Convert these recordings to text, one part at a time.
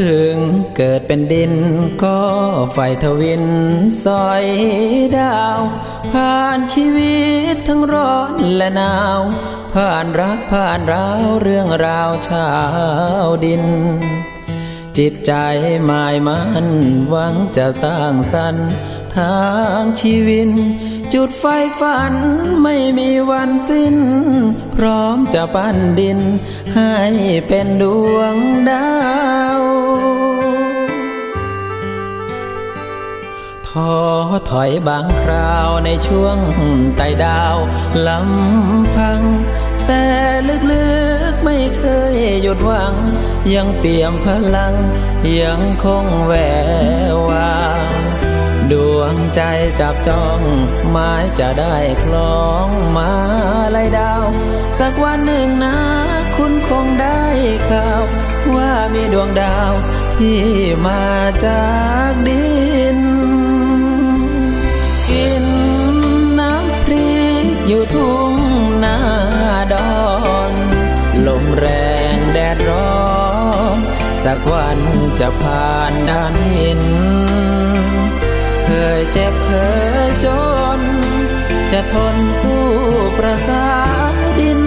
ถึงเกิดเป็นดินก็ไฟทวินสอยดาว ผ่านชีวิตทั้งร้อนและหนาว ผ่านรักผ่านราวเรื่องราวชาวดิน จิตใจหมายมันหวังจะสร้างสรรค์ทางชีวิตจุดไฟฝันไม่มีวันสิ้น พร้อมจะปั้นดินให้เป็นดวงดาว ท้อถอยบางคราวในช่วงไต่ดาวลำพัง แต่ลึกๆไม่เคยหยุดหวัง ยังเปี่ยมพลัง ยังคงแวววาวดวงใจจับจ้องหมายจะได้คล้องมาลายดาว สักวันหนึ่งนะคุณคงได้ข่าว ว่ามีดวงดาวที่มาจากดิน อยู่ทุ่งนาดอน ลมแรงแดดร้อน สักวันจะผ่านด้านหิน เคยเจ็บเคยจน จะทนสู้ประสาดิน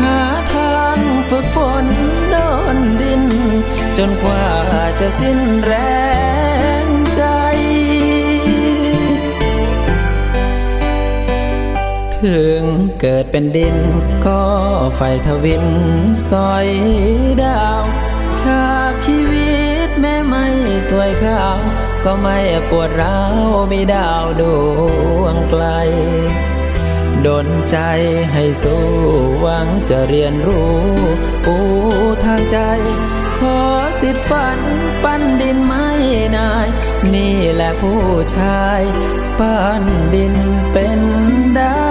หาทางฝึกฝนโดนดิน จนกว่าจะสิ้นแรง ถึงเกิดเป็นดิน ก็ไฟทวินสอยดาว ฉากชีวิตแม้ไม่สวยขาว ก็ไม่ปวดร้าว มีดาวดวงไกลดนใจให้สู้หวังจะเรียนรู้ปูทางใจ ขอสิทธิ์ฝันปั้นดินไม่นาย นี่แหละผู้ชาย ปั้นดินเป็นดา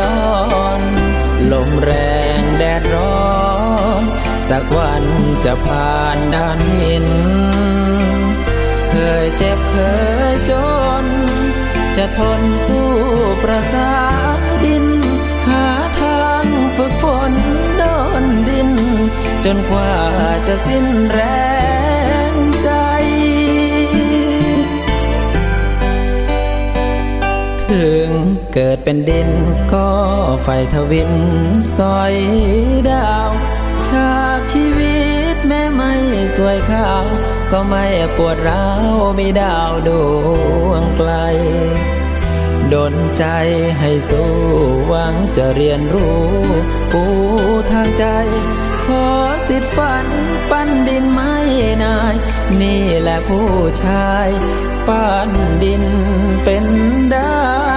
ดอนลมแรงแดดร้อน สักวันจะผ่านด้านหิน เคยเจ็บเคยจน จะทนสู้ประสาดิน หาทางฝึกฝนโดนดิน จนกว่าจะสิ้นแรง ถึงเกิดเป็นดินก็ไฟทวินสอยดาว ฉากชีวิตแม้ไม่สวยขาว ก็ไม่ปวดร้าวมีดาวดวงไกลดนใจให้สู้หวังจะเรียนรู้ปูทางใจ ขอสิทธิ์ฝันปั้นดินไม่นาย นี่แหละผู้ชาย ปานดินเป็นดา